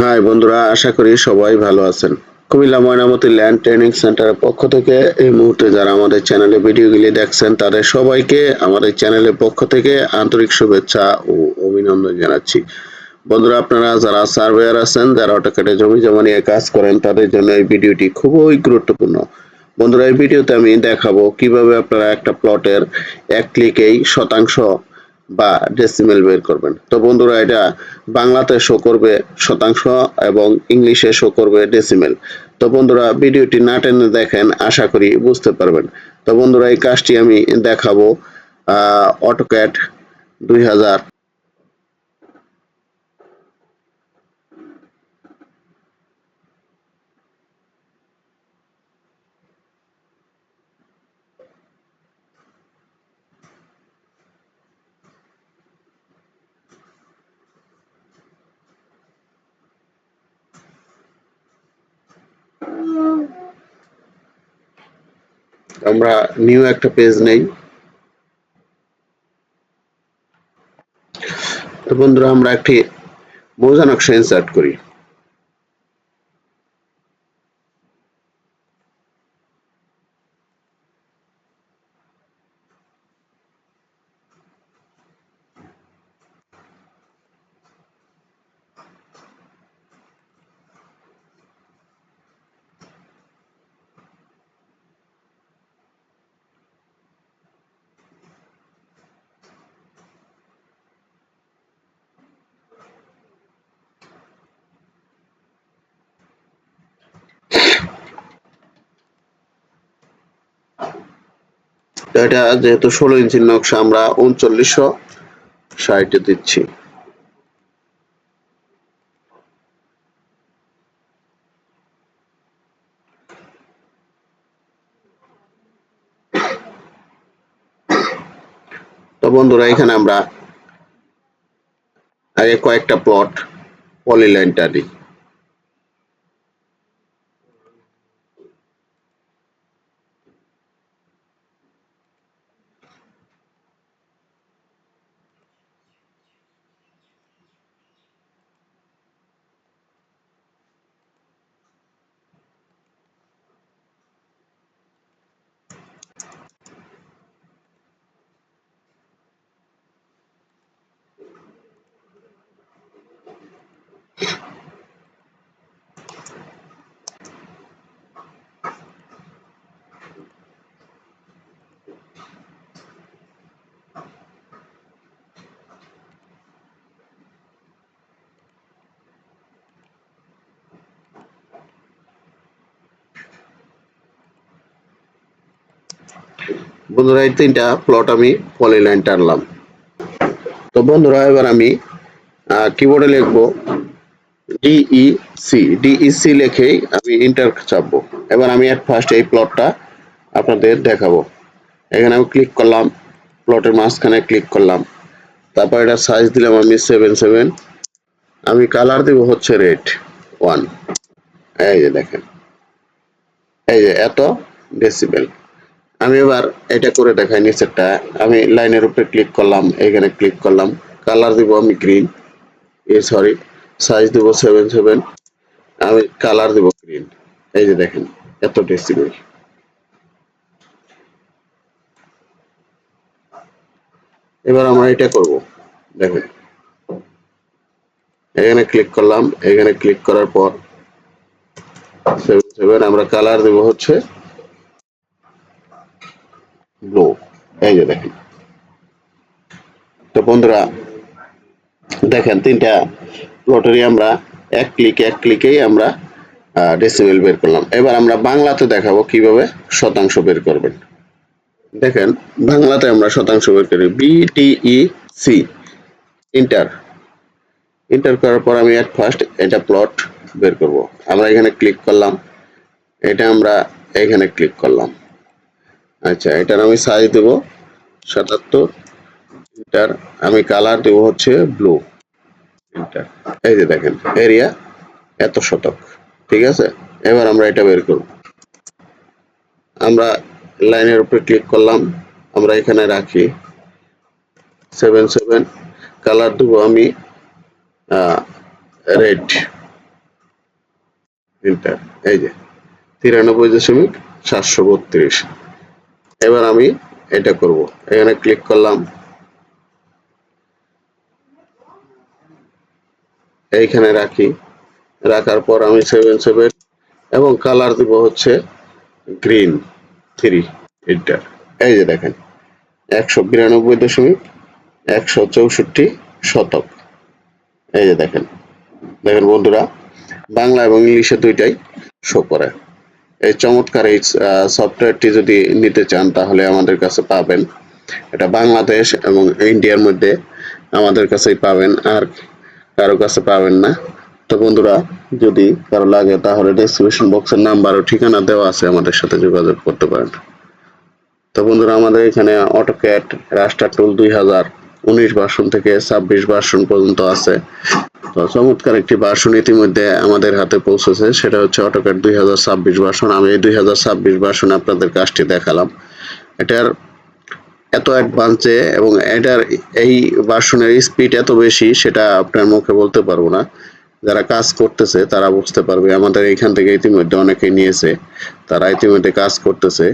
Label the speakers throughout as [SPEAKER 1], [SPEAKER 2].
[SPEAKER 1] High বন্ধুরা, আশা করি সবাই ভালো আছেন। কুমিল্লা ময়নামতি ল্যান্ড ট্রেনিং সেন্টারের পক্ষ থেকে এই মুহূর্তে যারা আমাদের চ্যানেলে ভিডিওগুলি দেখছেন, তাদের সবাইকে আমাদের চ্যানেলের পক্ষ থেকে আন্তরিক শুভেচ্ছা ও অভিনন্দন জানাচ্ছি। বন্ধুরা, আপনারা যারা সার্ভেয়ার আছেন, যারা অটোকেটে জমি জমা নিয়ে কাজ করেন, তাদের জন্য এই ভিডিওটি খুবই গুরুত্বপূর্ণ। বন্ধুরা, এই ভিডিওতে আমি দেখাবো কীভাবে আপনারা একটা প্লটের এক ক্লিকেই শতাংশ বা ডেসিমেল বের করবেন। তো বন্ধুরা, এটা বাংলাতে শো করবে শতাংশ এবং ইংলিশে শো করবে ডেসিমেল তো বন্ধুরা, ভিডিওটি না টেনে দেখেন, আশা করি বুঝতে পারবেন। তো বন্ধুরা, এই কাজটি আমি দেখাবো অটোক্যাট দুই আমরা নিউ একটা পেজ নেই। তো বন্ধুরা আমরা একটি মৌজা নকশা ইনসার্ট করি। এটা যেহেতু ষোলো ইঞ্চির নকশা, আমরা উনচল্লিশশো ষাটে দিচ্ছি। তো বন্ধুরা, এখানে আমরা আগে কয়েকটা প্লট পলিলাইনটা দিই। বন্ধুরা, এই তিনটা প্লট আমি পলিলাইন টানলাম তো বন্ধুরা, এবার আমি কিবোর্ডে লিখব D E C D E C লিখেই আমি ইন্টার চাপবো। এবার আমি এট ফার্স্ট এই প্লটটা আপনাদের দেখাবো। এখানে আমি ক্লিক করলাম প্লটের মাঝখানে ক্লিক করলাম। তারপর এটা সাইজ দিলাম আমি সেভেন সেভেন আমি কালার দেব হচ্ছে রেড ওয়ান এই যে দেখেন। এই যে এত ডেসিবেল আমি এবার এটা করে দেখাই নিচেরটা আমি লাইনের উপরে ক্লিক করলাম, এখানে ক্লিক করলাম। কালার দিব আমি গ্রিন এ সরি সাইজ দিব সেভেন সেভেন আমি কালার দিব গ্রিন এই যে দেখেন, এত ডেসিবেল এবার আমরা এটা করব, দেখেন। এখানে ক্লিক করলাম, এখানে ক্লিক করার পর সেভেন সেভেন আমরা কালার দেব হচ্ছে ব্লু এই যে দেখেন। তো বন্ধুরা, দেখেন তিনটা প্লটেরই আমরা এক ক্লিক এক ক্লিকেই আমরা ডেসিবেল বের করলাম। এবার আমরা বাংলাতে দেখাবো কীভাবে শতাংশ বের করবেন। দেখেন, বাংলাতে আমরা শতাংশ বের করি। বিটিই সি ইন্টার ইন্টার করার পর আমি এট ফার্স্ট এটা প্লট বের করব। আমরা এখানে ক্লিক করলাম। এটা আমরা এখানে ক্লিক করলাম। আচ্ছা এটার আমি সাইজ দেব সাতাত্তর। এটার আমি কালার দেব হচ্ছে ব্লু এন্টার এই যে দেখেন এরিয়া এত শতক। ঠিক আছে? এবার আমরা এটা বের করব। আমরা লাইনের উপরে ক্লিক করলাম। আমরা এখানে রাখি। সেভেন সেভেন কালার দেবো আমি রেড ইন্টার এই যে, তিরানব্বই দশমিক সাতশো বত্রিশ। এবার আমি এটা করব। এখানে ক্লিক করলাম। এইখানে রাখি। রাখার পর আমি সেভেন সেভেন এবং কালার দিব হচ্ছে গ্রিন থ্রি ইন্টার এই যে দেখেন, একশো বিরানব্বই দশমিক একশো চৌষট্টি শতক। এই যে দেখেন দেখেন বন্ধুরা, বাংলা এবং ইংলিশে দুইটাই শো করে। এই চমৎকার এই সফটওয়্যারটি যদি নিতে চান, তাহলে আমাদের কাছে পাবেন। এটা বাংলাদেশ এবং ইন্ডিয়ার মধ্যে আমাদের কাছেই পাবেন, আর কারও কাছে পাবেন না। তো বন্ধুরা, যদি কারও লাগে, তাহলে ডেসক্রিপশন বক্সের নাম্বার ও ঠিকানা দেওয়া আছে, আমাদের সাথে যোগাযোগ করতে পারেন। তো বন্ধুরা, আমাদের এখানে অটোক্যাট রাস্টার টুল দুই হাজার উনিশ ভার্সন থেকে ছাব্বিশ ভার্সন পর্যন্ত আছে। তো চমৎকার একটি ভার্সন ইতিমধ্যে আমাদের হাতে পৌঁছেছে, সেটা হচ্ছে অটোক্যাট দুই হাজার ছাব্বিশ ভার্সন আমি এই দুই হাজার ছাব্বিশ ভার্সন আপনাদের কাজটি দেখালাম। এটার এত অ্যাডভান্সে এবং এটার এই ভার্সনের স্পিড এত বেশি, সেটা আপনার মুখে বলতে পারব না। যারা কাজ করতেছে, তারা বুঝতে পারবে। আমাদের এইখান থেকে ইতিমধ্যে অনেকেই নিয়েছে, তারা ইতিমধ্যে কাজ করতেছে।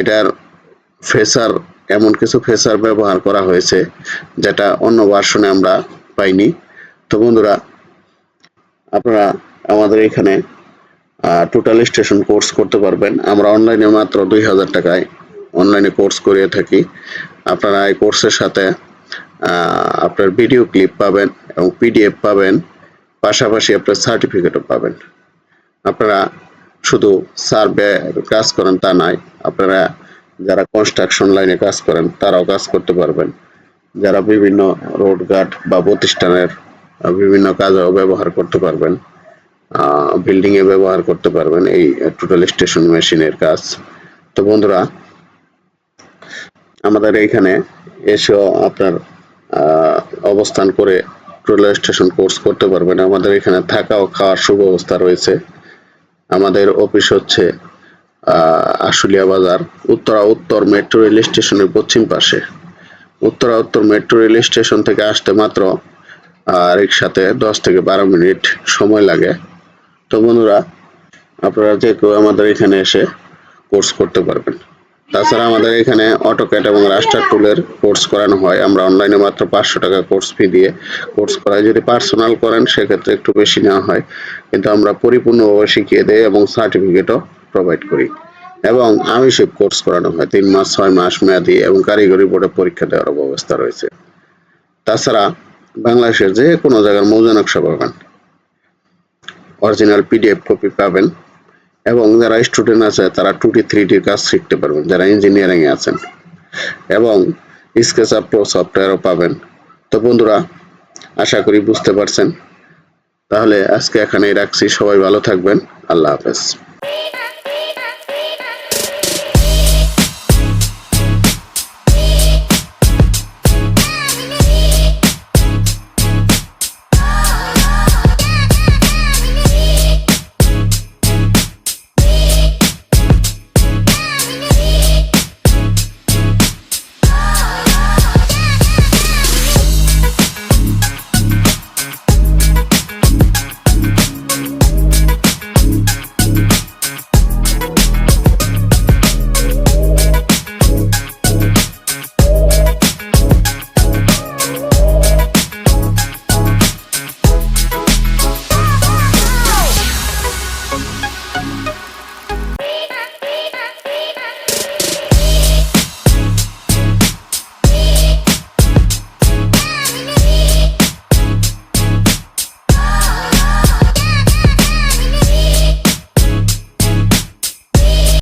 [SPEAKER 1] এটার ফেসার এমন কিছু ফেসার ব্যবহার করা হয়েছে, যেটা অন্য ভার্সনে আমরা পাইনি। তো বন্ধুরা, আপনারা আমাদের এখানে টোটাল স্টেশন কোর্স করতে পারবেন। আমরা অনলাইনে মাত্র দুই হাজার টাকায় অনলাইনে কোর্স করিয়ে থাকি। আপনারা এই কোর্সের সাথে আপনার ভিডিও ক্লিপ পাবেন এবং পিডিএফ পাবেন। পাশাপাশি আপনার সার্টিফিকেটও পাবেন। আপনারা শুধু সার্ভে কাজ করেন তা নয়, আপনারা যারা কনস্ট্রাকশন লাইনে কাজ করেন, তারাও কাজ করতে পারবেন। যারা বিভিন্ন রোড গার্ড বা প্রতিষ্ঠানের বিভিন্ন কাজেও ব্যবহার করতে পারবেন বিল্ডিং এ ব্যবহার করতে পারবেন এই টোটাল স্টেশন মেশিনের কাজ। তো বন্ধুরা, আমাদের এইখানে এসেও আপনার অবস্থান করে টোটাল স্টেশন কোর্স করতে পারবেন। আমাদের এখানে থাকা ও খাওয়ার সুব্যবস্থা রয়েছে। আমাদের অফিস হচ্ছে আশুলিয়া বাজার, উত্তরা উত্তর মেট্রো রেল স্টেশনের পশ্চিম পাশে। উত্তরা উত্তর মেট্রো রেল স্টেশন থেকে আসতে মাত্র রিক্সাতে দশ থেকে বারো মিনিট সময় লাগে। তো বন্ধুরা, আপনারা যে কেউ আমাদের এখানে এসে কোর্স করতে পারবেন। তাছাড়া আমাদের এখানে অটোক্যাট এবং রাস্টার টুলের কোর্স করানো হয়। আমরা অনলাইনে মাত্র পাঁচশো টাকা কোর্স ফি দিয়ে কোর্স করাই। যদি পার্সোনাল করেন, সেক্ষেত্রে একটু বেশি নেওয়া হয়। কিন্তু আমরা পরিপূর্ণভাবে শিখিয়ে দেই এবং সার্টিফিকেটও প্রোভাইড করি। এবং আমিষিক কোর্স করানো হয়। তিন মাস, ছয় মাস মেয়াদি এবং কারিগরি বোর্ডে পরীক্ষা দেওয়ার ব্যবস্থা রয়েছে। তাছাড়া বাংলাদেশের যে কোনো জায়গার মৌজা নকশা পাবেন অরিজিনাল পিডিএফ কপি পাবেন এবং যারা স্টুডেন্ট আছে, তারা টু ডি থ্রি ডির কাজ শিখতে পারবেন। যারা ইঞ্জিনিয়ারিং এ আছেন এবং স্কেচ আপ প্রো সফটওয়্যারও পাবেন। তো বন্ধুরা, আশা করি বুঝতে পারছেন। তাহলে আজকে এখানেই রাখছি। সবাই ভালো থাকবেন। আল্লাহ হাফেজ।